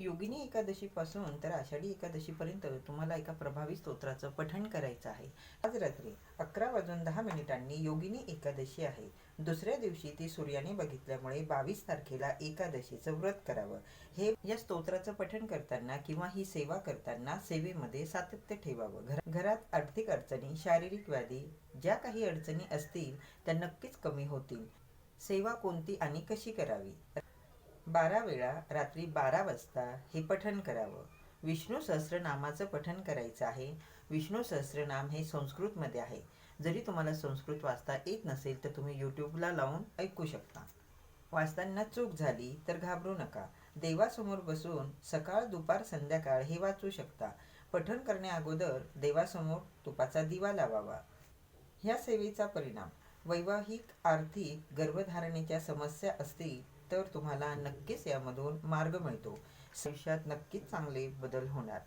योगिनी एकादशीपासून तर आषाढी एकादशीपर्यंत तुम्हाला एका प्रभावी स्तोत्राचं पठण करायचं आहे. आज रात्री अकरा वाजून दहा मिनिटांनी योगिनी एकादशी आहे. दुसऱ्या दिवशी ती सूर्याने बघितल्यामुळे बावीस तारखेला एकादशीचं व्रत करावं. हे या स्तोत्राचं पठण करताना किंवा ही सेवा करताना सेवेमध्ये सातत्य ठेवावं. घर घरात आर्थिक अडचणी शारीरिक व्याधी ज्या काही अडचणी असतील त्या नक्कीच कमी होतील. सेवा कोणती आणि कशी करावी? बारा वेळा रात्री बारा वाजता हे पठण करावं. विष्णू सहस्रनामाचं पठण करायचं आहे. विष्णू सहस्रनाम हे संस्कृतमध्ये आहे. जरी तुम्हाला संस्कृत वाचता येत नसेल तर तुम्ही यूट्यूबला लावून ऐकू शकता. वाचताना चूक झाली तर घाबरू नका. देवासमोर बसून सकाळ दुपार संध्याकाळ हे वाचू शकता. पठण करण्याअगोदर देवासमोर तुपाचा दिवा लावावा. ह्या सेवेचा परिणाम. वैवाहिक आर्थिक गर्भधारणेच्या समस्या असतील तर तुम्हाला नक्कीच यामधून मार्ग मिळतो. आयुष्यात नक्कीच चांगले बदल होणार.